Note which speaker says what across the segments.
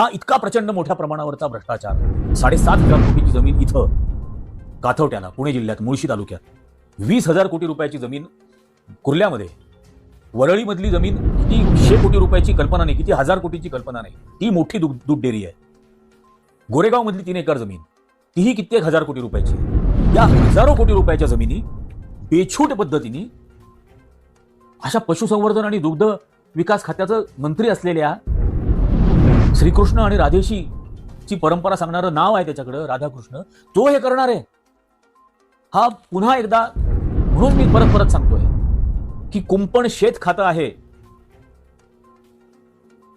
Speaker 1: हा इतका प्रचंड मोठ्या प्रमाणावरचा भ्रष्टाचार. साडेसात हजार कोटीची जमीन इथं काथवट्याला पुणे जिल्ह्यात मुळशी तालुक्यात. वीस हजार कोटी रुपयाची जमीन कुर्ल्यामध्ये. वरळीमधली जमीन किती शे कोटी रुपयाची कल्पना नाही किती हजार कोटीची कल्पना नाही. ती मोठी दूध दूध डेअरी आहे. गोरेगावमधली तीन एकर जमीन तीही कित्येक हजार कोटी रुपयाची. या हजारो कोटी रुपयाच्या जमिनी बेछूट पद्धतीने अशा पशुसंवर्धन आणि दुग्ध विकास खात्याचं मंत्री असलेल्या श्रीकृष्ण आणि राधेशी ची परंपरा सांगणारं नाव आहे त्याच्याकडं राधाकृष्ण. तो हे करणार आहे. हा पुन्हा एकदा म्हणून मी परत परत सांगतोय की कुंपण शेत खातं आहे.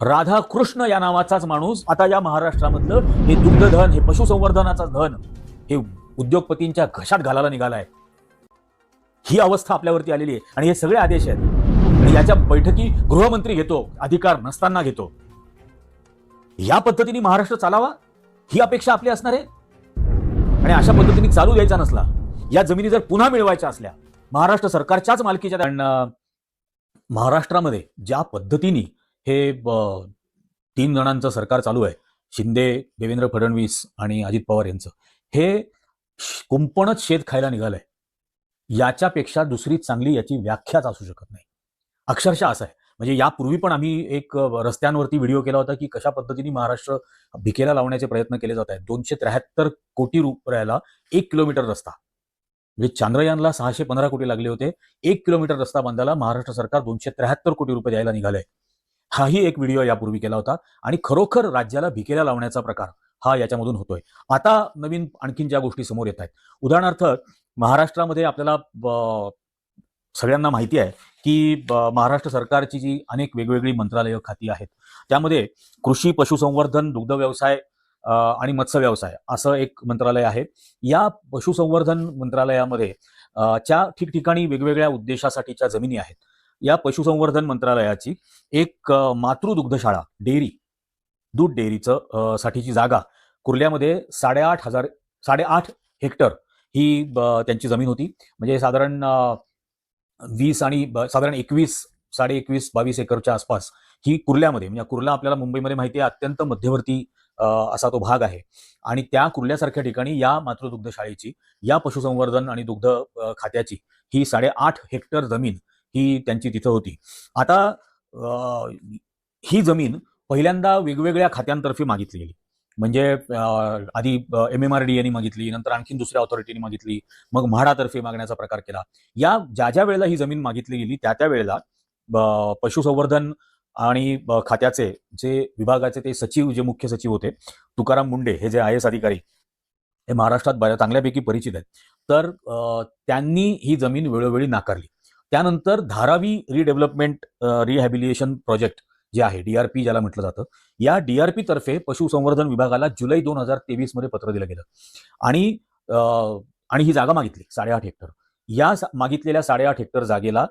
Speaker 1: राधाकृष्ण या नावाचाच माणूस आता या महाराष्ट्रामधलं हे दुग्धधन हे पशुसंवर्धनाचा धन हे उद्योगपतींच्या घशात घालायला निघालाय. ही अवस्था आपल्यावरती आलेली आहे. आणि हे सगळे आदेश आहेत. आणि याच्या बैठकी गृहमंत्री घेतो अधिकार नसताना घेतो. या पद्धतीने महाराष्ट्र चालावा? ही अपेक्षा आपली असणार आहे? आणि अशा पद्धतीने चालू द्यायचा नसला या जमिनी जर पुन्हा मिळवायच्या असल्या महाराष्ट्र सरकारच्याच मालकीच्या त्यांना महाराष्ट्रामध्ये ज्या पद्धतीने हे तीन जणांचं सरकार चालू आहे शिंदे देवेंद्र फडणवीस आणि अजित पवार यांचं हे कुंपणच शेत खायला निघालंय. याच्यापेक्षा दुसरी चांगली याची व्याख्याच असू शकत नाही. अक्षरशः असं आहे. म्हणजे यापूर्वी पण आम्ही एक रस्त्यांवरती व्हिडिओ केला होता की कशा पद्धतीने महाराष्ट्र भिकेला लावण्याचे प्रयत्न केले जात आहेत. दोनशे त्र्याहत्तर कोटी रुपयाला एक किलोमीटर रस्ता. म्हणजे चांद्रयानला सहाशे पंधरा कोटी लागले होते. एक किलोमीटर रस्ता बांधायला महाराष्ट्र सरकार दोनशे त्र्याहत्तर कोटी रुपये द्यायला निघालंय. हाही एक व्हिडिओ यापूर्वी केला होता आणि खरोखर राज्याला भिकेला लावण्याचा प्रकार हा याच्यामधून होतोय. आता नवीन आणखीन ज्या गोष्टी समोर येत आहेत. उदाहरणार्थ महाराष्ट्रामध्ये आपल्याला ब- सगळ्यांना माहिती आहे की ब- महाराष्ट्र सरकारची जी अनेक वेगवेगळी मंत्रालयं खाती आहेत त्यामध्ये कृषी पशुसंवर्धन दुग्ध व्यवसाय आणि मत्स्य व्यवसाय असं एक मंत्रालय आहे. या पशुसंवर्धन मंत्रालयामध्ये च्या ठिकठिकाणी वेगवेगळ्या उद्देशासाठीच्या जमिनी आहेत. या पशुसंवर्धन मंत्रालयाची एक मातृदुग्धशाळा डेअरी दूध डेअरीचं साठीची जागा कुर्ल्यामध्ये साडेआठ हजार साडेआठ हेक्टर ही ब- त्यांची जमीन होती. म्हणजे साधारण वीस आणि ब- साधारण एकवीस साडे एकवीस बावीस एकरच्या आसपास ही कुर्ल्यामध्ये म्हणजे कुर्ला आपल्याला मुंबईमध्ये माहिती आहे अत्यंत मध्यवर्ती असा तो भाग आहे. आणि त्या कुर्ल्यासारख्या ठिकाणी या मातृदुग्ध शाळेची या पशुसंवर्धन आणि दुग्ध खात्याची ही साडेआठ हेक्टर जमीन ही त्यांची तिथं होती. आता ही जमीन पहिल्यांदा वेगवेगळ्या खात्यांतर्फे मागितली गेली म्हणजे आधी एम एम आर डी यांनी मागितली नंतर आणखी दुसऱ्या ऑथॉरिटीने मागितली मग म्हाडातर्फे मागण्याचा प्रकार केला. या ज्या ज्या वेळेला ही जमीन मागितली गेली त्या त्या वेळेला पशुसंवर्धन आणि खात्याचे जे विभागाचे ते सचिव जे मुख्य सचिव होते तुकाराम मुंडे हे जे आय एस अधिकारी हे महाराष्ट्रात बऱ्या चांगल्यापैकी परिचित आहेत. तर त्यांनी ही जमीन वेळोवेळी नाकारली. त्यानंतर धारावी रिडेव्हलपमेंट रिहॅबिलिएशन प्रोजेक्ट जे आहे डीआरपी ज्याला म्हटलं जातं या डीआरपी तर्फे पशुसंवर्धन विभागाला जुलै दोन हजार तेवीसमध्ये पत्र दिलं गेलं. आणि आणि ही जागा मागितली साडेआठ हेक्टर. या सा- मागितलेल्या साडेआठ हेक्टर जागेला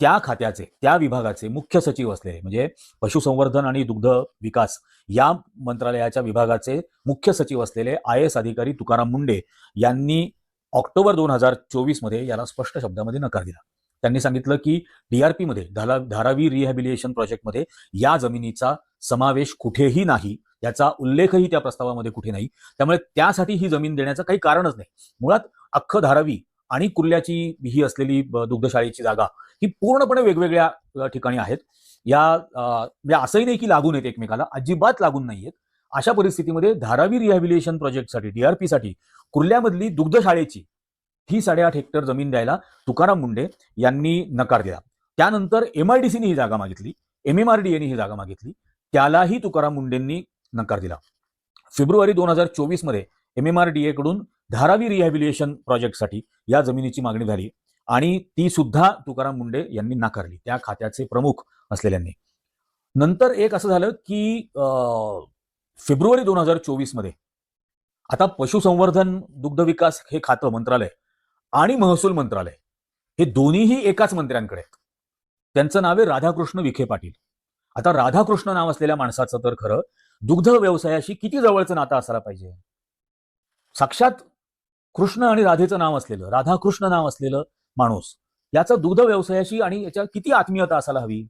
Speaker 1: त्या खात्याचे त्या विभागाचे मुख्य सचिव असलेले म्हणजे पशुसंवर्धन आणि दुग्ध विकास या मंत्रालयाच्या विभागाचे मुख्य सचिव असलेले आय एस अधिकारी तुकाराम मुंडे यांनी ऑक्टोबर दोन हजार चोवीसमध्ये याला स्पष्ट शब्दामध्ये नकार दिला. त्यांनी सांगितलं की डीआरपीमध्ये धारा धारावी रिहॅबिलिएशन प्रोजेक्टमध्ये या जमिनीचा समावेश कुठेही नाही याचा उल्लेखही त्या प्रस्तावामध्ये कुठे नाही. त्यामुळे त्यासाठी ही जमीन देण्याचं काही कारणच नाही. मुळात अख्खं धारावी आणि कुर्ल्याची ही असलेली दुग्धशाळेची जागा ही पूर्णपणे वेगवेगळ्या ठिकाणी आहेत. या म्हणजे असंही नाही की लागून येत एकमेकाला अजिबात लागून नाहीयेत अशा परिस्थितीमध्ये धारावी रिहॅबिलिएशन प्रोजेक्टसाठी डीआरपीसाठी कुर्ल्यामधली दुग्धशाळेची ही साडेआठ हेक्टर जमीन द्यायला तुकाराम मुंडे यांनी नकार दिला. त्यानंतर एमआयडीसीने ही जागा मागितली. एम एम आर डी ही जागा मागितली. त्यालाही तुकाराम मुंडेंनी नकार दिला. फेब्रुवारी दोन हजार चोवीसमध्ये एम एम आर डी एकडून धारावी रिहॅबिलिएशन प्रोजेक्टसाठी या जमिनीची मागणी झाली आणि ती सुद्धा तुकाराम मुंडे यांनी नाकारली. त्या खात्याचे प्रमुख असलेल्यांनी. नंतर एक असं झालं की अं, फेब्रुवारी दोन हजार चोवीसमध्ये आता पशुसंवर्धन दुग्ध विकास हे खातं मंत्रालय आणि महसूल मंत्रालय. हे दोन्हीही एकाच मंत्र्यांकडे आहेत. त्यांचं नाव आहे राधाकृष्ण विखे पाटील. आता राधाकृष्ण नाव असलेल्या माणसाचं तर खरं दुग्ध व्यवसायाशी किती जवळचं नातं असायला पाहिजे? साक्षात कृष्ण आणि राधेचं नाव असलेलं राधाकृष्ण नाव असलेलं माणूस याचा दुग्ध व्यवसायाशी आणि याच्या किती आत्मीयता असायला हवी?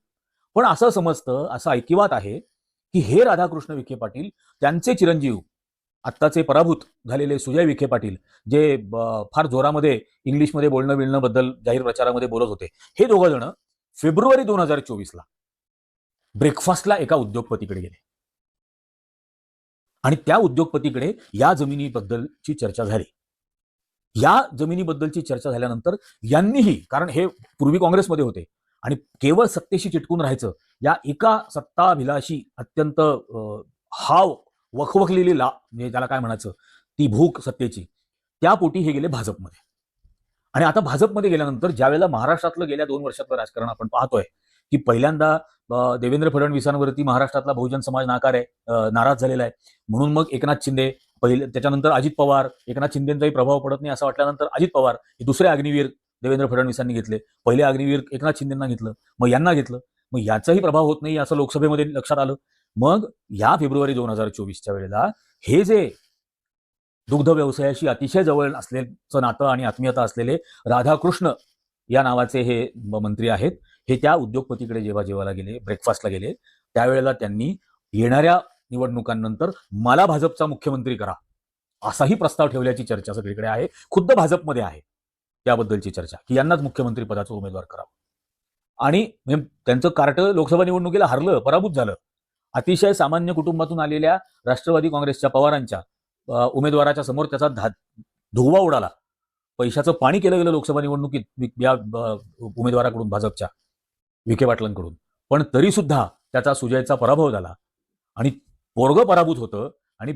Speaker 1: पण असं समजतं असं ऐकिवात आहे की हे राधाकृष्ण विखे पाटील त्यांचे चिरंजीव आत्ताचे पराभूत झालेले सुजय विखे पाटील जे फार जोरामध्ये इंग्लिशमध्ये बोलणं बिलणं बद्दल जाहीर प्रचारामध्ये बोलत होते. हे दोघं जण फेब्रुवारी दोन हजार चोवीसला ब्रेकफास्टला एका उद्योगपतीकडे गेले. आणि त्या उद्योगपतीकडे या जमिनीबद्दलची चर्चा झाली. या जमिनीबद्दलची चर्चा झाल्यानंतर यांनीही कारण हे पूर्वी काँग्रेसमध्ये होते आणि केवळ सत्तेशी चिटकून राहायचं या एका सत्ताभिलाषी अत्यंत अं, हाव वखवखलेली ला म्हणजे त्याला काय म्हणायचं? ती भूक सत्तेची. त्या पोटी हे गेले भाजपमध्ये. आणि आता भाजपमध्ये गेल्यानंतर ज्यावेळेला महाराष्ट्रातलं गेल्या दोन वर्षातलं राजकारण आपण पाहतोय की पहिल्यांदा देवेंद्र फडणवीसांवरती महाराष्ट्रातला बहुजन समाज नाकार आहे नाराज झालेला आहे. म्हणून मग एकनाथ शिंदे पहिले त्याच्यानंतर अजित पवार एकनाथ शिंदेचाही प्रभाव पडत नाही असं वाटल्यानंतर अजित पवार हे दुसरे अग्निवीर देवेंद्र फडणवीसांनी घेतले. पहिले अग्निवीर एकनाथ शिंदेना घेतलं मग यांना घेतलं. मग याचाही प्रभाव होत नाही असं लोकसभेमध्ये लक्षात आलं. मग या फेब्रुवारी दोन हजार चोवीसच्या वेळेला हे जे दुग्ध व्यवसायाशी अतिशय जवळ असलेचं नातं आणि आत्मीयता असलेले राधाकृष्ण या नावाचे हे मंत्री आहेत हे त्या उद्योगपतीकडे जेव्हा जेवायला गेले ब्रेकफास्टला गेले त्यावेळेला त्यांनी येणाऱ्या निवडणुकांनंतर मला भाजपचा मुख्यमंत्री करा असाही प्रस्ताव ठेवल्याची चर्चा सगळीकडे आहे खुद्द भाजपमध्ये आहे त्याबद्दलची चर्चा की यांनाच मुख्यमंत्री पदाचा उमेदवार करावा. आणि त्यांचं कार्ट लोकसभा निवडणुकीला हरलं पराभूत झालं. अतिशय सामान्य कुटुंबातून आलेल्या राष्ट्रवादी काँग्रेसच्या पवारांच्या उमेदवाराच्या समोर त्याचा धा धुवा उडाला. पैशाचं पाणी केलं गेलं लोकसभा निवडणुकीत या उमेदवाराकडून भाजपच्या विखे पाटलांकडून. पण तरी सुद्धा त्याचा सुजयचा पराभव झाला. आणि पोरग पराभूत होतं आणि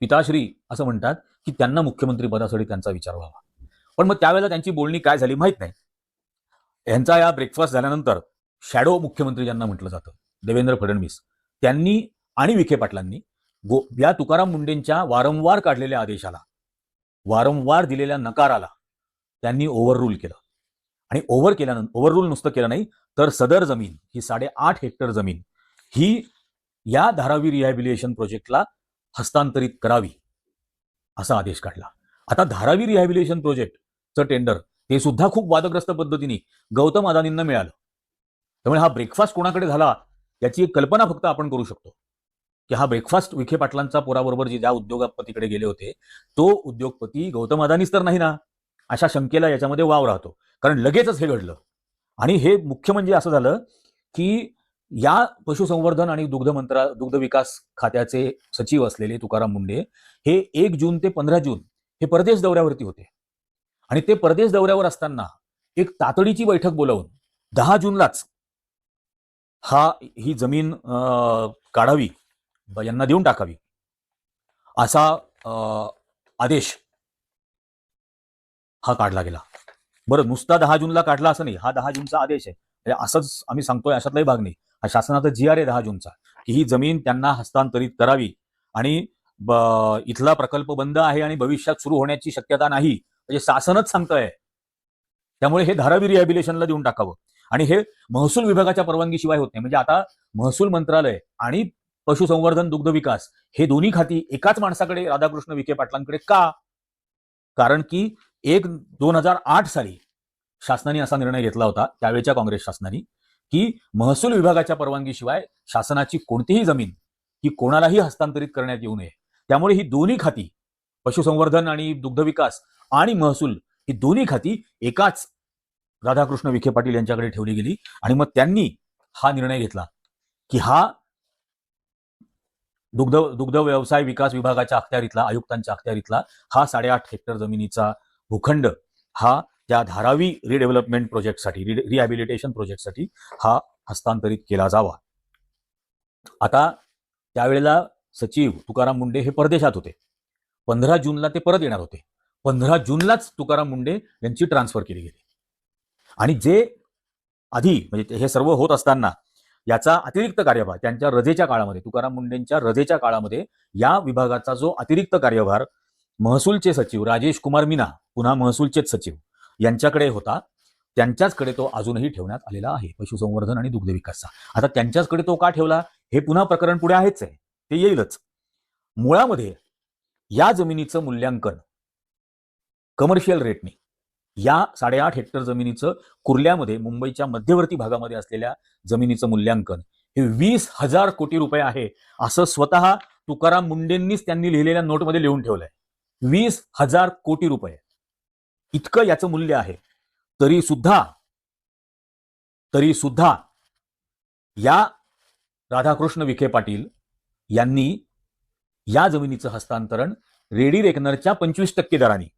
Speaker 1: पिताश्री असं म्हणतात की त्यांना मुख्यमंत्री पदासाठी त्यांचा विचार व्हावा. पण मग त्यावेळेला त्यांची बोलणी काय झाली माहीत नाही. यांचा या ब्रेकफास्ट झाल्यानंतर शॅडो मुख्यमंत्री ज्यांना म्हटलं जातं. देवेंद्र फडणवीस त्यांनी आणि विखे पाटलांनी गो या तुकाराम मुंडेंच्या वारंवार काढलेल्या आदेशाला वारंवार दिलेल्या नकाराला त्यांनी ओव्हररूल केलं. आणि ओव्हर केल्यानंतर ओव्हररूल नुसतं केलं नाही तर सदर जमीन ही साडेआठ हेक्टर जमीन ही या धारावी रिहॅबिलिएशन प्रोजेक्टला हस्तांतरित करावी असा आदेश काढला. आता धारावी रिहॅबिलिएशन प्रोजेक्टचं टेंडर ते सुद्धा खूप वादग्रस्त पद्धतीने गौतम अदानींना मिळालं. त्यामुळे हा ब्रेकफास्ट कोणाकडे झाला? याची एक कल्पना फक्त आपण करू शकतो. की हा ब्रेकफास्ट विखे पाटलांचा पोराबरोबर जे ज्या उद्योगपतीकडे गेले होते तो उद्योगपती गौतम अदानीच तर नाही ना? अशा शंकेला याच्यामध्ये वाव राहतो. कारण लगेचच हे घडलं. आणि हे मुख्य म्हणजे असं झालं की या पशुसंवर्धन आणि दुग्ध मंत्रा दुग्ध विकास खात्याचे सचिव असलेले तुकाराम मुंडे हे एक जून ते पंधरा जून हे परदेश दौऱ्यावरती होते. आणि ते परदेश दौऱ्यावर असताना एक तातडीची बैठक बोलावून दहा जूनलाच हा ही जमीन अं, काढावी यांना देऊन टाकावी. असा अं, आदेश हा काढला गेला. बरं नुसता दहा जूनला काढला असं नाही. हा दहा जूनचा आदेश आहे. म्हणजे असंच आम्ही सांगतोय अशातलाही भाग नाही. हा शासनाचा जी आर आहे दहा जूनचा की ही जमीन त्यांना हस्तांतरित करावी. आणि ब- इथला प्रकल्प बंद आहे आणि भविष्यात सुरू होण्याची शक्यता नाही. म्हणजे शासनच सांगतंय. त्यामुळे हे धारावी रिहॅबिलेशनला देऊन टाकावं. आणि हे महसूल विभागाच्या परवानगीशिवाय होत नाही. म्हणजे आता महसूल मंत्रालय आणि पशुसंवर्धन दुग्ध विकास हे दोन्ही खाती एकाच माणसाकडे राधाकृष्ण विखे पाटलांकडे का? कारण की एक दोन हजार आठ साली शासनाने असा निर्णय घेतला होता त्यावेळच्या काँग्रेस शासनाने की महसूल विभागाच्या परवानगीशिवाय शासनाची कोणतीही जमीन ही कोणालाही हस्तांतरित करण्यात येऊ नये. त्यामुळे ही दोन्ही खाती पशुसंवर्धन आणि दुग्ध विकास आणि महसूल ही दोन्ही खाती एकाच राधाकृष्ण विखे पाटील यांच्याकडे ठेवली गेली आणि मग त्यांनी हा निर्णय घेतला की हा दुग्ध दुग्ध व्यवसाय विकास विभागाच्या अखत्यारीतला आयुक्तांच्या अखत्यारीतला हा साडेआठ हेक्टर जमिनीचा भूखंड हा त्या धारावी रिडेव्हलपमेंट प्रोजेक्टसाठी रिहॅबिलिटेशन प्रोजेक्टसाठी हा हस्तांतरित केला जावा. आता त्यावेळेला सचिव तुकाराम मुंडे हे परदेशात होते. पंधरा जूनला ते परत येणार होते. पंधरा जूनलाच तुकाराम मुंडे यांची ट्रान्सफर केली गेली. आणि जे आधी म्हणजे हे सर्व होत असताना याचा अतिरिक्त कार्यभार त्यांच्या रजेच्या काळामध्ये तुकाराम मुंडेंच्या रजेच्या काळामध्ये या विभागाचा जो अतिरिक्त कार्यभार महसूलचे सचिव राजेश कुमार मीना पुन्हा महसूलचेच सचिव यांच्याकडे होता त्यांच्याचकडे तो अजूनही ठेवण्यात आलेला आहे. पशुसंवर्धन आणि दुग्ध विकासचा. आता त्यांच्याचकडे तो का ठेवला? हे पुन्हा प्रकरण पुढे आहेच आहे. ते येईलच. मुळामध्ये या जमिनीचं मूल्यांकन कमर्शियल रेटने या साडेआठ हेक्टर जमिनीचं कुर्ल्यामध्ये मुंबईच्या मध्यवर्ती भागामध्ये असलेल्या जमिनीचं मूल्यांकन. हे वीस हजार कोटी रुपये आहे असं स्वतः तुकाराम मुंडेंनीच त्यांनी लिहिलेल्या नोटमध्ये लिहून ठेवलंय. वीस हजार कोटी रुपये. इतकं याचं मूल्य आहे. तरी सुद्धा तरी सुद्धा या राधाकृष्ण विखे पाटील यांनी या जमिनीचं हस्तांतरण रेडी रेकनरच्या पंचवीस टक्के दराने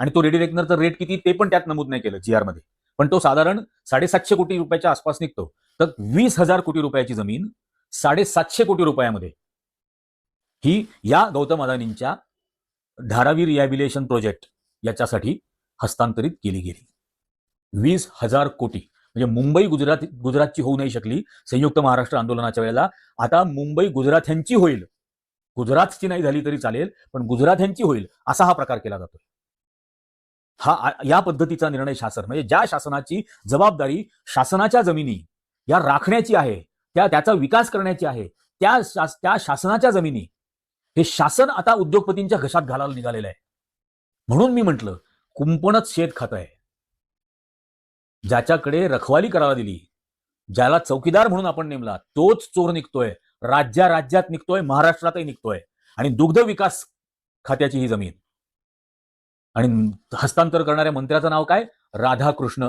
Speaker 1: आणि तो रेडी रेकनरचा रेट किती ते पण त्यात नमूद नाही केलं जी मध्ये. पण तो साधारण साडेसातशे कोटी रुपयाच्या आसपास निघतो. तर वीस हजार कोटी रुपयाची जमीन साडेसातशे कोटी रुपयामध्ये. ही या गौतम अदानींच्या धारावी रिहॅबिलेशन प्रोजेक्ट याच्यासाठी हस्तांतरित केली गेली. वीस हजार कोटी. म्हणजे मुंबई गुजरात गुजरातची होऊ नाही शकली. संयुक्त महाराष्ट्र आंदोलनाच्या वेळेला आता मुंबई गुजराथ्यांची होईल. गुजरातची नाही झाली तरी चालेल पण गुजराथ्यांची होईल असा हा प्रकार केला जातोय. हा या पद्धतीचा निर्णय शासन म्हणजे ज्या शासनाची जबाबदारी शासनाच्या जमिनी या राखण्याची आहे त्या त्याचा विकास करण्याची आहे त्या शास- त्या शासनाच्या जमिनी हे शासन आता उद्योगपतींच्या घशात घालायला निघालेलं आहे. म्हणून मी म्हटलं कुंपणच शेत खात आहे. ज्याच्याकडे रखवाली करायला दिली ज्याला चौकीदार म्हणून आपण नेमला तोच चोर निघतोय राज्या राज्यात निघतोय महाराष्ट्रातही निघतोय आणि दुग्ध विकास खात्याची ही जमीन. आणि हस्तांतर करणाऱ्या मंत्र्याचं नाव काय? राधाकृष्ण.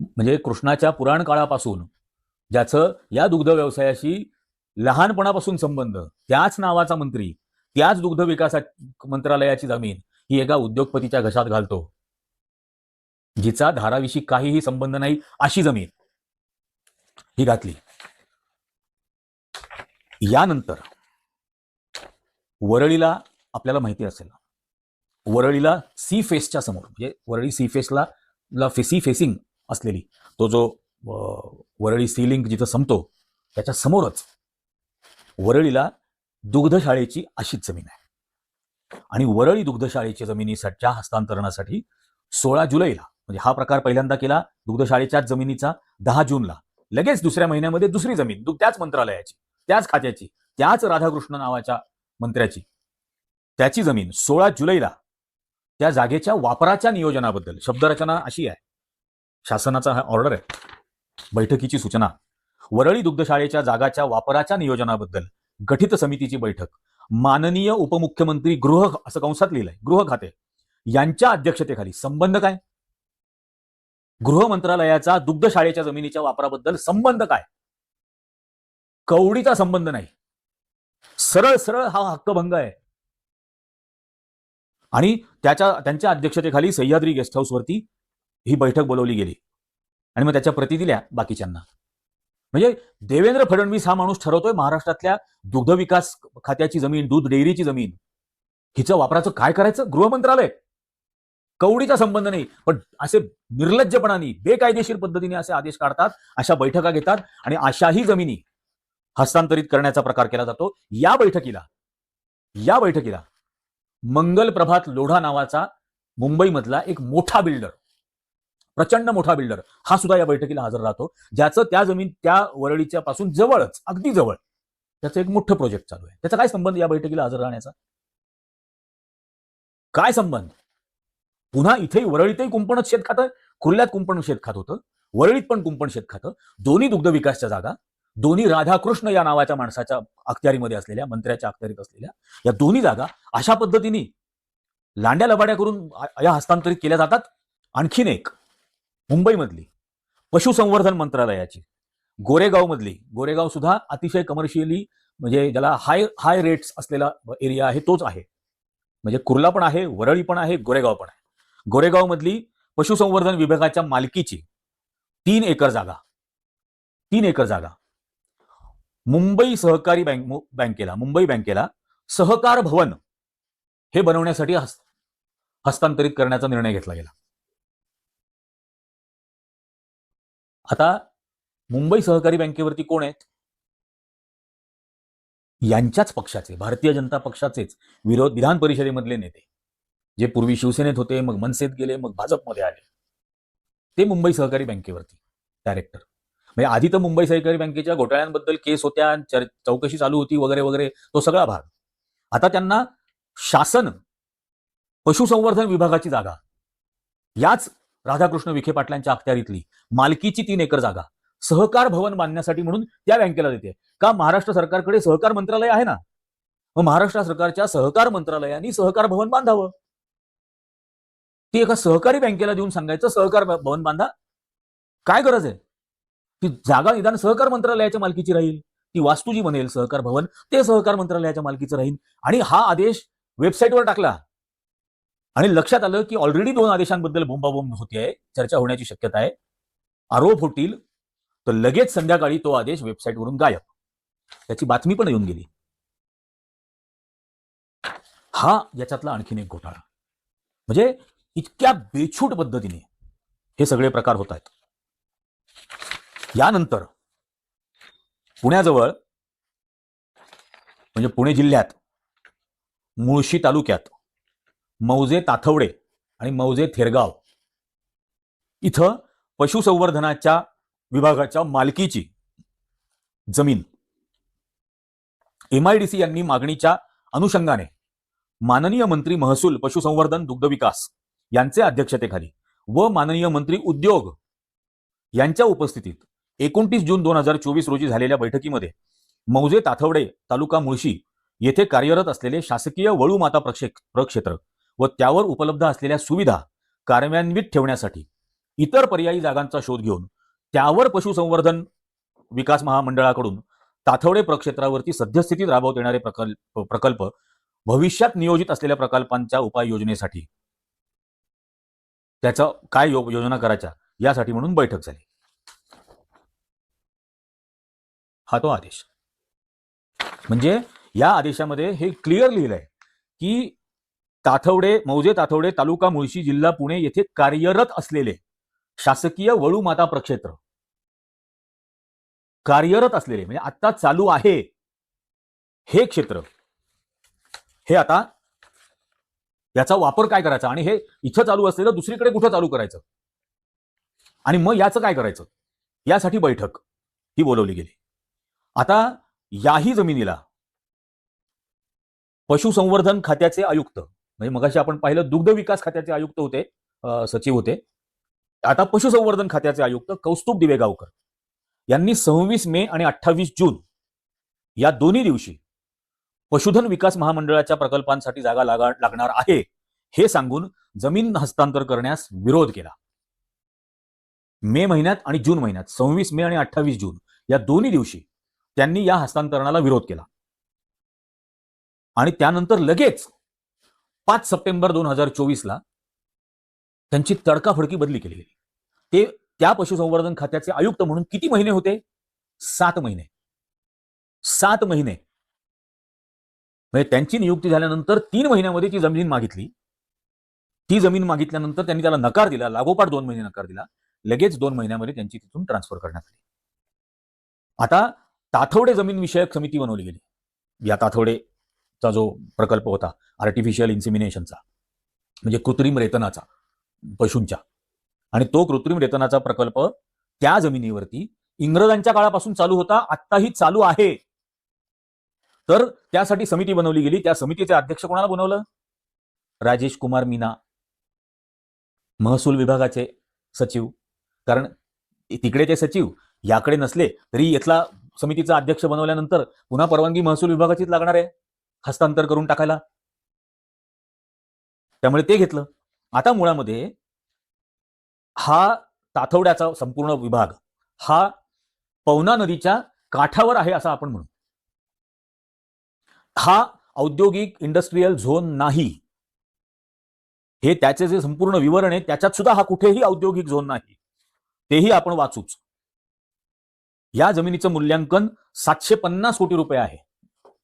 Speaker 1: म्हणजे कृष्णाच्या पुराण काळापासून ज्याचं या दुग्ध व्यवसायाशी लहानपणापासून संबंध त्याच नावाचा मंत्री त्याच दुग्ध विकासा मंत्रालयाची जमीन ही एका उद्योगपतीच्या घशात घालतो. जिचा धाराविषयी काहीही संबंध नाही अशी जमीन ही घातली. यानंतर वरळीला आपल्याला माहिती असेल. वरळीला सी फेसच्या समोर म्हणजे वरळी सी फेसला ला फे सी फेसिंग असलेली तो जो वरळी सी लिंक जिथं संपतो त्याच्या समोरच वरळीला दुग्धशाळेची अशीच जमीन आहे. आणि वरळी दुग्धशाळेच्या जमिनीच्या हस्तांतरणासाठी सोळा जुलैला म्हणजे हा प्रकार पहिल्यांदा केला दुग्धशाळेच्याच जमिनीचा दहा जूनला. लगेच दुसऱ्या महिन्यामध्ये दुसरी जमीन त्याच मंत्रालयाची त्याच खात्याची त्याच राधाकृष्ण नावाच्या मंत्र्याची. त्याची जमीन सोळा जुलैला त्या जागेच्या वापराच्या नियोजनाबद्दल. शब्दरचना अशी आहे. शासनाचा हा ऑर्डर आहे. बैठकीची सूचना. वरळी दुग्धशाळेच्या जागाच्या वापराच्या नियोजनाबद्दल गठीत समितीची बैठक. माननीय उपमुख्यमंत्री गृह असं कंसात लिहिलंय. गृह खाते. यांच्या अध्यक्षतेखाली संबंध काय? गृह मंत्रालयाचा दुग्धशाळेच्या जमिनीच्या वापराबद्दल संबंध काय? कवडीचा संबंध नाही. सरळ सरळ हा हक्कभंग आहे. आणि त्याच्या त्यांच्या अध्यक्षतेखाली सह्याद्री गेस्ट हाऊसवरती ही बैठक बोलवली गेली. आणि मग त्याच्या प्रती दिल्या बाकीच्यांना. म्हणजे देवेंद्र फडणवीस हा माणूस ठरवतोय महाराष्ट्रातल्या दुग्ध विकास खात्याची जमीन दूध डेअरीची जमीन. हिचं वापराचं काय करायचं? गृहमंत्रालय. कवडीचा संबंध नाही पण असे निर्लज्जपणाने बेकायदेशीर पद्धतीने असे आदेश काढतात अशा बैठका घेतात आणि अशाही जमिनी हस्तांतरित करण्याचा प्रकार केला जातो. या बैठकीला या बैठकीला मंगल प्रभात लोढा नावाचा मुंबईमधला एक मोठा बिल्डर प्रचंड मोठा बिल्डर हा सुद्धा या बैठकीला हजर राहतो. ज्याचं त्या जमीन त्या वरळीच्या पासून जवळच अगदी जवळ त्याचं एक मोठं प्रोजेक्ट चालू आहे. त्याचा काय संबंध या बैठकीला हजर राहण्याचा? काय संबंध? पुन्हा इथेही वरळीतही कुंपणच शेत खातं? खुर्ल्यात कुंपण शेत खात होतं? वरळीत पण कुंपण शेत खातं? दोन्ही दुग्ध विकासच्या जागा? दोन्ही राधाकृष्ण या नावाच्या माणसाच्या अखत्यारीमध्ये असलेल्या मंत्र्याच्या अखत्यारीत असलेल्या या दोन्ही जागा अशा पद्धतीने लांड्या लबाड्या करून या हस्तांतरित केल्या जातात. आणखीन एक मुंबईमधली पशुसंवर्धन मंत्रालयाची गोरेगावमधली गोरेगाव सुद्धा अतिशय कमर्शियली म्हणजे ज्याला हाय हाय रेट्स असलेला एरिया आहे तोच आहे. म्हणजे कुर्ला पण आहे वरळी पण आहे गोरेगाव पण आहे. गोरेगावमधली पशुसंवर्धन विभागाच्या मालकीची तीन एकर जागा तीन एकर जागा. मुंबई सहकारी बँक बँकेला मुंबई बँकेला सहकार भवन हे बनवण्यासाठी हस्त हस्तांतरित करण्याचा निर्णय घेतला गेला. आता मुंबई सहकारी बँकेवरती कोण आहेत? यांच्याच पक्षाचे भारतीय जनता पक्षाचेच विरोध विधान परिषदेमधले नेते जे पूर्वी शिवसेनेत होते मग मनसेत गेले मग भाजपमध्ये आले. ते मुंबई सहकारी बँकेवरती डायरेक्टर म्हणजे आधी तर मुंबई सहकारी बँकेच्या घोटाळ्यांबद्दल केस होत्या चौकशी चालू होती वगैरे वगैरे तो सगळा भाग. आता त्यांना शासन पशुसंवर्धन विभागाची जागा. याच राधाकृष्ण विखे पाटलांच्या अखत्यारीतली मालकीची तीन एकर जागा. सहकार भवन बांधण्यासाठी म्हणून त्या बँकेला देते. का महाराष्ट्र सरकारकडे सहकार मंत्रालय आहे ना? मग महाराष्ट्र सरकारच्या सहकार मंत्रालयाने सहकार भवन बांधावं. ती एका सहकारी बँकेला देऊन सांगायचं सहकार भवन बांधा. काय गरज आहे? ती जागा निदान सहकार मंत्रालयाच्या मालकीची राहील ती वास्तू जी बनेल सहकार भवन ते सहकार मंत्रालयाच्या मालकीचं राहील. आणि हा आदेश वेबसाईटवर टाकला. आणि लक्षात आलं की ऑलरेडी दोन आदेशांबद्दल बोंबाबोंब होती आहे चर्चा होण्याची शक्यता आहे. आरोप होतील तर लगेच संध्याकाळी तो आदेश वेबसाईटवरून गायब. त्याची बातमी पण येऊन गेली. हा याच्यातला आणखीन एक घोटाळा. म्हणजे इतक्या बेछूट पद्धतीने हे सगळे प्रकार होत आहेत. यानंतर पुण्याजवळ म्हणजे पुणे जिल्ह्यात मुळशी तालुक्यात मौजे ताथवडे आणि मौजे थेरगाव इथं पशुसंवर्धनाच्या विभागाच्या मालकीची जमीन. एमआयडीसी यांनी मागणीच्या अनुषंगाने माननीय मंत्री महसूल पशुसंवर्धन दुग्धविकास यांचे अध्यक्षतेखाली व माननीय मंत्री उद्योग यांच्या उपस्थितीत एकोणतीस जून दोन हजार चोवीस रोजी झालेल्या बैठकीमध्ये मौजे ताथवडे तालुका मुळशी येथे कार्यरत असलेले शासकीय वळू माता प्रक्षे प्रक्षेत्र व त्यावर उपलब्ध असलेल्या सुविधा कार्यान्वित ठेवण्यासाठी इतर पर्यायी जागांचा शोध घेऊन त्यावर पशुसंवर्धन विकास महामंडळाकडून ताथवडे प्रक्षेत्रावरती सद्यस्थितीत राबवत येणारे प्रकल्प प्रकल्प भविष्यात नियोजित असलेल्या प्रकल्पांच्या उपाययोजनेसाठी त्याचा काय योजना करायच्या यासाठी म्हणून बैठक झाली. हा तो आदेश. म्हणजे या आदेशामध्ये हे क्लिअर लिहिलंय की ताथवडे मौजे ताथवडे तालुका मुळशी जिल्हा पुणे येथे कार्यरत असलेले शासकीय वळू माता प्रक्षेत्र कार्यरत असलेले म्हणजे आता चालू आहे हे क्षेत्र. हे आता याचा वापर काय करायचा? आणि हे इथं चालू असलेलं दुसरीकडे कुठं चालू करायचं? आणि मग याचं काय करायचं? यासाठी बैठक ही बोलवली गेली. आता याही जमिनीला पशुसंवर्धन खात्याचे आयुक्त म्हणजे मगाशी आपण पाहिलं दुग्ध विकास खात्याचे आयुक्त होते सचिव होते. आता पशुसंवर्धन खात्याचे आयुक्त कौस्तुभ दिवेगावकर यांनी सव्वीस मे आणि अठ्ठावीस जून या दोन्ही दिवशी पशुधन विकास महामंडळाच्या प्रकल्पांसाठी जागा लागा लागणार आहे हे सांगून जमीन हस्तांतर करण्यास विरोध केला. मे महिन्यात आणि जून महिन्यात सव्वीस मे आणि अठ्ठावीस जून या दोन्ही दिवशी त्यांनी या हस्तांतरणाला विरोध केला. आणि त्यानंतर लगेच पाच सप्टेंबर दोन हजार चोवीसला त्यांची तडकाफडकी बदली केली गेली. ते त्या पशुसंवर्धन खात्याचे आयुक्त म्हणून किती महिने होते? सात महिने. सात महिने. म्हणजे त्यांची नियुक्ती झाल्यानंतर तीन महिन्यामध्ये ती जमीन मागितली. ती जमीन मागितल्यानंतर त्यांनी त्याला नकार दिला लागोपाठ दोन महिने नकार दिला. लगेच दोन महिन्यामध्ये त्यांची तिथून ट्रान्सफर करण्यात आली. आता ताथवडे जमीन विषयक समिती बनवली गेली. या ताथवडेचा जो प्रकल्प होता आर्टिफिशियल इन्सिमिनेशनचा म्हणजे कृत्रिम रेतनाचा पशूंच्या. आणि तो कृत्रिम रेतनाचा प्रकल्प त्या जमिनीवरती इंग्रजांच्या काळापासून चालू होता आत्ताही चालू आहे. तर त्यासाठी समिती बनवली गेली. त्या समितीचे अध्यक्ष कोणाला बनवलं? राजेश कुमार मीना महसूल विभागाचे सचिव. कारण तिकडे ते सचिव याकडे नसले तरी इथला समितीचा अध्यक्ष बनवल्यानंतर पुन्हा परवानगी महसूल विभागाचीच लागणार आहे? हस्तांतर करून टाकायला? त्यामुळे ते घेतलं. आता मुळामध्ये हा ताथवड्याचा संपूर्ण विभाग हा पवना नदीच्या काठावर आहे असं आपण म्हणू. हा औद्योगिक इंडस्ट्रीयल झोन नाही. हे त्याचे जे संपूर्ण विवरण आहे त्याच्यात सुद्धा हा कुठेही औद्योगिक झोन नाही. तेही आपण वाचूच. या जमिनीचं मूल्यांकन सातशे पन्नास कोटी रुपये आहे.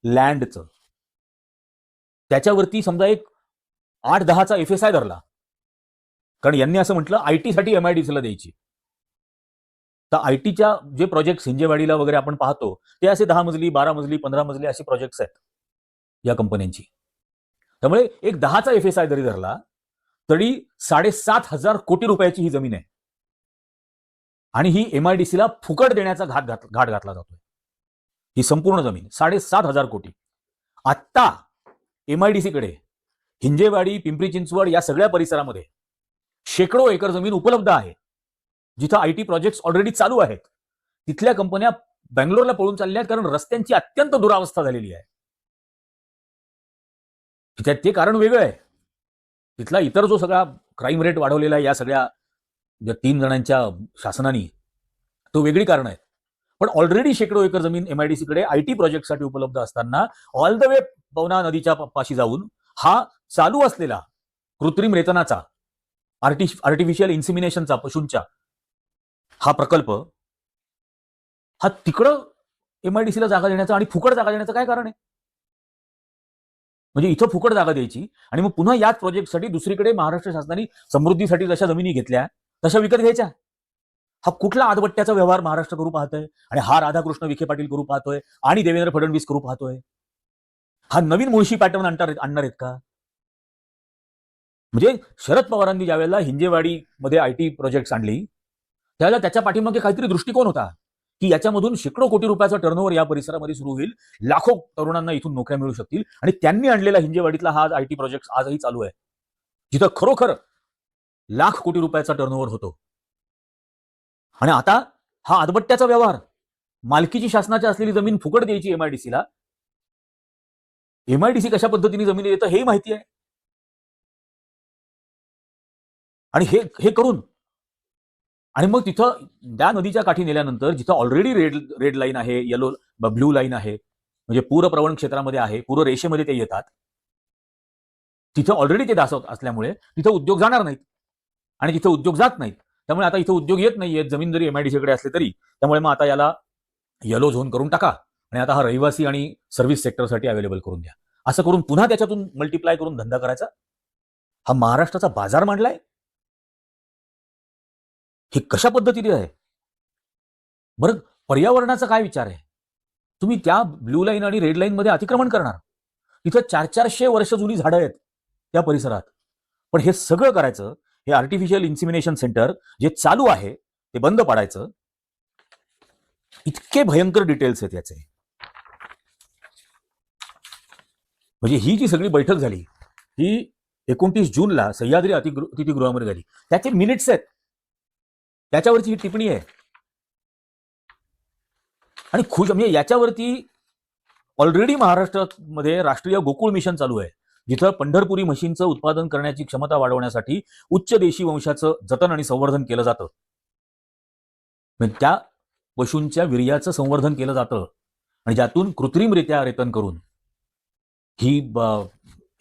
Speaker 1: लँडचं. त्याच्यावरती समजा एक आठ दहाचा एफ एस आय धरला. कारण यांनी असं म्हटलं आयटी साठी सीला द्यायची. तर आयटीच्या जे प्रोजेक्ट हिंजेवाडीला वगैरे आपण पाहतो ते असे दहा मजली बारा मजली पंधरा मजली असे प्रोजेक्ट्स आहेत या कंपन्यांची. त्यामुळे एक दहाचा एफ एस आय जरी धरला तरी साडेसात हजार कोटी रुपयाची ही जमीन आहे. आणि ही एमआयडीसीला फुकट देण्याचा घात घात घाट घातला जातोय. ही संपूर्ण जमीन साडेसात हजार कोटी. आत्ता एमआयडीसीकडे हिंजेवाडी पिंपरी चिंचवड या सगळ्या परिसरामध्ये शेकडो एकर जमीन उपलब्ध आहे. जिथं आय टी प्रोजेक्ट ऑलरेडी चालू आहेत. तिथल्या कंपन्या बँगलोरला पळून चालल्या आहेत कारण रस्त्यांची अत्यंत दुरावस्था झालेली आहे. त्यात ते कारण वेगळं आहे. तिथला इतर जो सगळा क्राईम रेट वाढवलेला आहे या सगळ्या ज्या तीन जणांच्या शासनाने तो वेगळी कारण आहेत. पण ऑलरेडी शेकडो एकर जमीन एमआयडीसीकडे आय टी प्रोजेक्टसाठी उपलब्ध असताना ऑल द वे पवना नदीच्या पाशी जाऊन हा चालू असलेला कृत्रिम रेतनाचा आर्टि आर्टिफिशियल इन्सिमिनेशनचा पशूंच्या हा प्रकल्प हा तिकडं एमआयडीसीला जागा देण्याचा आणि फुकट जागा देण्याचं काय कारण आहे? म्हणजे इथं फुकट जागा द्यायची आणि मग पुन्हा याच प्रोजेक्टसाठी दुसरीकडे महाराष्ट्र शासनाने समृद्धीसाठी जशा जमिनी घेतल्या तशा विकत घ्यायच्या? हा कुठला आदबट्ट्याचा व्यवहार महाराष्ट्र करू पाहतोय? आणि हा राधाकृष्ण विखे पाटील करू पाहतोय? आणि देवेंद्र फडणवीस करू पाहतोय? हा नवीन मुळशी पॅटर्न आणणार आणणार आहेत का? म्हणजे शरद पवारांनी ज्यावेळेला हिंजेवाडी मध्ये आय टी प्रोजेक्ट आणली त्यावेळेला त्याच्या पाठीमागे काहीतरी दृष्टिकोन होता की याच्यामधून शेकडो कोटी रुपयाचा टर्नओव्हर या परिसरामध्ये सुरू होईल लाखो तरुणांना इथून नोकऱ्या मिळू शकतील आणि त्यांनी आणलेला हिंजेवाडीतला हा आय टी प्रोजेक्ट आजही चालू आहे. जिथं खरोखर लाख कोटी रुपयाचा टर्नओव्हर होतो. आणि आता हा आदबट्ट्याचा व्यवहार. मालकीची शासनाची असलेली जमीन फुकट द्यायची एमआयडीसीला एमआयडीसी कशा पद्धतीने जमीन देतं हे माहिती आहे. आणि हे हे करून आणि मग तिथं त्या नदीच्या काठी नेल्यानंतर जिथं ऑलरेडी रेड रेड लाईन आहे येलो ब्ल्यू लाईन आहे म्हणजे पूरप्रवण क्षेत्रामध्ये आहे पूर रेषेमध्ये ते येतात. तिथं ऑलरेडी ते दासवत असल्यामुळे तिथं उद्योग जाणार नाहीत. आणि इथं उद्योग जात नाहीत. त्यामुळे आता इथं उद्योग येत नाहीयेत. जमीन जरी एमआयडीसीकडे असले तरी. त्यामुळे मग आता याला येलो झोन करून टाका. आणि आता हा रहिवासी आणि सर्व्हिस सेक्टरसाठी अवेलेबल करून द्या. असं करून पुन्हा त्याच्यातून मल्टिप्लाय करून धंदा करायचा? हा महाराष्ट्राचा बाजार मांडलाय? हे कशा पद्धतीने आहे? बरं पर्यावरणाचा काय विचार आहे? तुम्ही त्या ब्ल्यू लाईन आणि रेड लाईन मध्ये अतिक्रमण करणार. इथं चार चारशे वर्ष जुनी झाडं आहेत त्या परिसरात. पण हे सगळं करायचं हे आर्टिफिशियल इन्सिमिनेशन सेंटर जे चालू आहे ते बंद पाडायचं. इतके भयंकर डिटेल्स आहेत याचे. म्हणजे ही जी सगळी बैठक झाली ही एकोणतीस जूनला सह्याद्री अतिगृह अतिथीगृहामध्ये झाली. त्याचे मिनिट्स आहेत. त्याच्यावरची ही टिप्पणी आहे. आणि खुश म्हणजे याच्यावरती ऑलरेडी महाराष्ट्रामध्ये राष्ट्रीय गोकुळ मिशन चालू आहे. जिथं पंढरपुरी म्हशींचं उत्पादन करण्याची क्षमता वाढवण्यासाठी उच्च देशी वंशाचं जतन आणि संवर्धन केलं जातं. म्हणजे त्या पशूंच्या वीर्याचं संवर्धन केलं जातं आणि ज्यातून कृत्रिमरित्या रेतन करून ही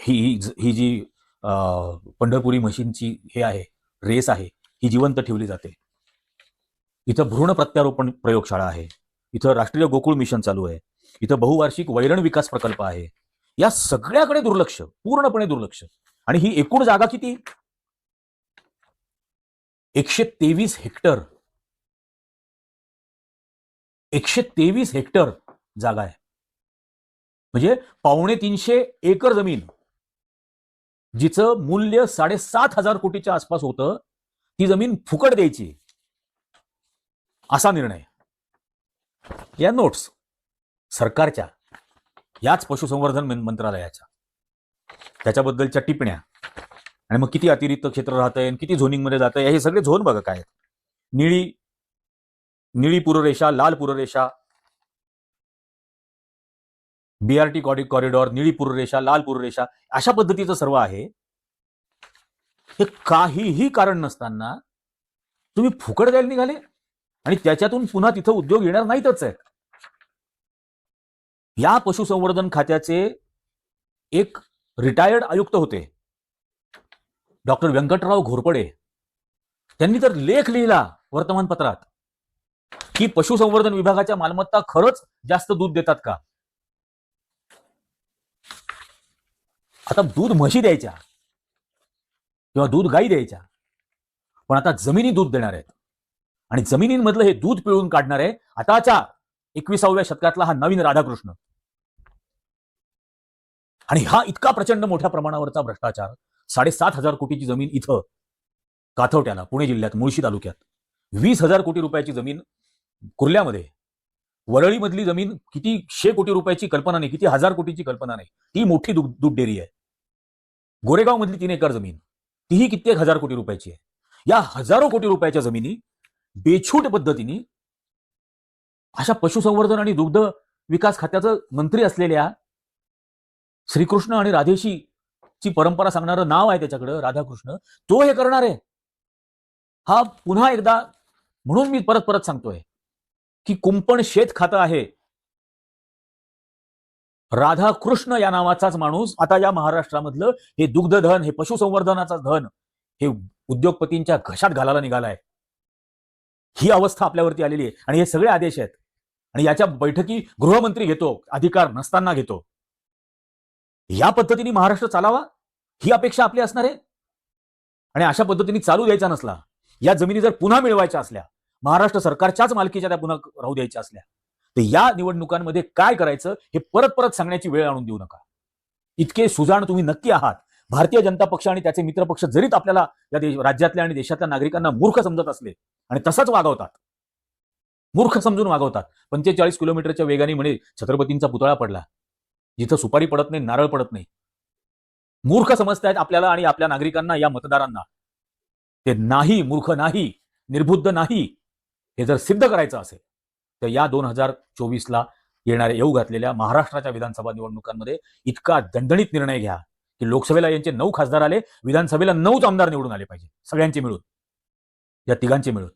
Speaker 1: ही ही- जी पंढरपुरी म्हशींची हे आहे रेस आहे ही जिवंत ठेवली जाते. इथं भ्रूण प्रत्यारोपण प्रयोगशाळा आहे. इथं राष्ट्रीय गोकुळ मिशन चालू आहे. इथं बहुवार्षिक वैरण विकास प्रकल्प आहे. या सगळ्याकडे दुर्लक्ष पूर्णपणे दुर्लक्ष. आणि ही एकूण जागा किती? एकशे तेवीस हेक्टर. एकशे तेवीस हेक्टर जागा आहे. म्हणजे पावणे तीनशे एकर जमीन जिचं मूल्य साडेसात हजार कोटीच्या आसपास होतं ती जमीन फुकट द्यायची. असा निर्णय. या नोट्स सरकारच्या. याच पशुसंवर्धन मंत्रालयाच्या. त्याच्याबद्दलच्या टिप्पण्या. आणि मग किती अतिरिक्त क्षेत्र राहतंय किती झोनिंगमध्ये जात आहे हे सगळे झोन बघा काय आहेत. निळी निळी पुररेषा लाल पुररेषा बीआरटी कॉरिडॉर निळी पुररेषा लाल पुररेषा अशा पद्धतीचं सर्व आहे. हे काहीही कारण नसताना तुम्ही फुकट द्यायला निघाले आणि त्याच्यातून पुन्हा तिथं उद्योग येणार नाहीतच आहेत या पशुसंवर्धन खात्याचे एक रिटायर्ड आयुक्त होते. डॉक्टर व्यंकटराव घोरपडे. त्यांनी तर लेख लिहिला वर्तमानपत्रात की पशुसंवर्धन विभागाच्या मालमत्ता खरंच जास्त दूध देतात का? आता दूध म्हशी द्यायच्या किंवा दूध गाई द्यायच्या पण आता जमिनी दूध देणार आहेत. आणि जमिनींमधलं हे दूध पिळून काढणार आहे आताच्या एकविसाव्या शतकातला हा नवीन राधाकृष्ण. आणि हा इतका प्रचंड मोठ्या प्रमाणावरचा भ्रष्टाचार साडेसात हजार कोटीची जमीन इथं काथवट्याला पुणे जिल्ह्यात मुळशी तालुक्यात. वीस हजार कोटी रुपयाची जमीन कुर्ल्यामध्ये. वरळीमधली जमीन किती शे कोटी रुपयाची कल्पना नाही किती हजार कोटीची कल्पना नाही. ती मोठी दूध दूध डेअरी आहे. गोरेगाव मधली तीन एकर जमीन तीही कित्येक हजार कोटी रुपयाची आहे. या हजारो कोटी रुपयाच्या जमिनी बेछूट पद्धतीने अशा पशुसंवर्धन आणि दुग्ध विकास खात्याचं मंत्री असलेल्या श्रीकृष्ण आणि राधेशी ची परंपरा सांगणारं नाव आहे त्याच्याकडं राधाकृष्ण. तो हे करणार आहे. हा पुन्हा एकदा म्हणून मी परत परत सांगतोय की कुंपण शेत खातं आहे. राधाकृष्ण या नावाचाच माणूस आता या महाराष्ट्रामधलं हे दुग्धधन हे पशुसंवर्धनाचं धन हे उद्योगपतींच्या घशात घालायला निघालाय. ही अवस्था आपल्यावरती आलेली आहे. आणि हे सगळे आदेश आहेत. आणि याच्या बैठकी गृहमंत्री घेतो अधिकार नसताना घेतो. या पद्धतीने महाराष्ट्र चालावा? ही अपेक्षा आपली असणार आहे? आणि अशा पद्धतीने चालू द्यायचा नसला या जमिनी जर पुन्हा मिळवायच्या असल्या महाराष्ट्र सरकारच्याच मालकीच्या त्या पुन्हा राहू द्यायच्या असल्या तर या निवडणुकांमध्ये काय करायचं हे परत परत सांगण्याची वेळ आणून देऊ नका. इतके सुजाण तुम्ही नक्की आहात. भारतीय जनता पक्ष आणि त्याचे मित्रपक्ष जरीत आपल्याला या देश राज्यातल्या आणि देशातल्या नागरिकांना मूर्ख समजत असले आणि तसंच वागवतात मूर्ख समजून वागवतात. पंचेचाळीस किलोमीटरच्या वेगाने म्हणे छत्रपतींचा पुतळा पडला. जिथं सुपारी पडत नाही नारळ पडत नाही. मूर्ख समजतायत आपल्याला आणि आपल्या नागरिकांना या मतदारांना. ते नाही मूर्ख नाही निर्बुद्ध नाही हे जर सिद्ध करायचं असेल तर या दोन हजार चोवीसला येणाऱ्या येऊ घातलेल्या महाराष्ट्राच्या विधानसभा निवडणुकांमध्ये इतका दणदणीत निर्णय घ्या की लोकसभेला यांचे नऊ खासदार आले विधानसभेला नऊच आमदार निवडून आले पाहिजे सगळ्यांचे मिळून. या तिघांचे मिळून.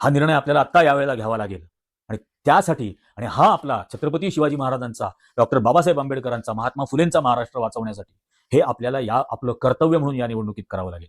Speaker 1: हा निर्णय आपल्याला आत्ता यावेळेला घ्यावा लागेल. आणि त्यासाठी आणि हा आपला छत्रपती शिवाजी महाराजांचा डॉक्टर बाबासाहेब आंबेडकरांचा महात्मा फुलेंचा महाराष्ट्र वाचवण्यासाठी हे आपल्याला या आपलं कर्तव्य म्हणून या निवडणुकीत करावं लागेल.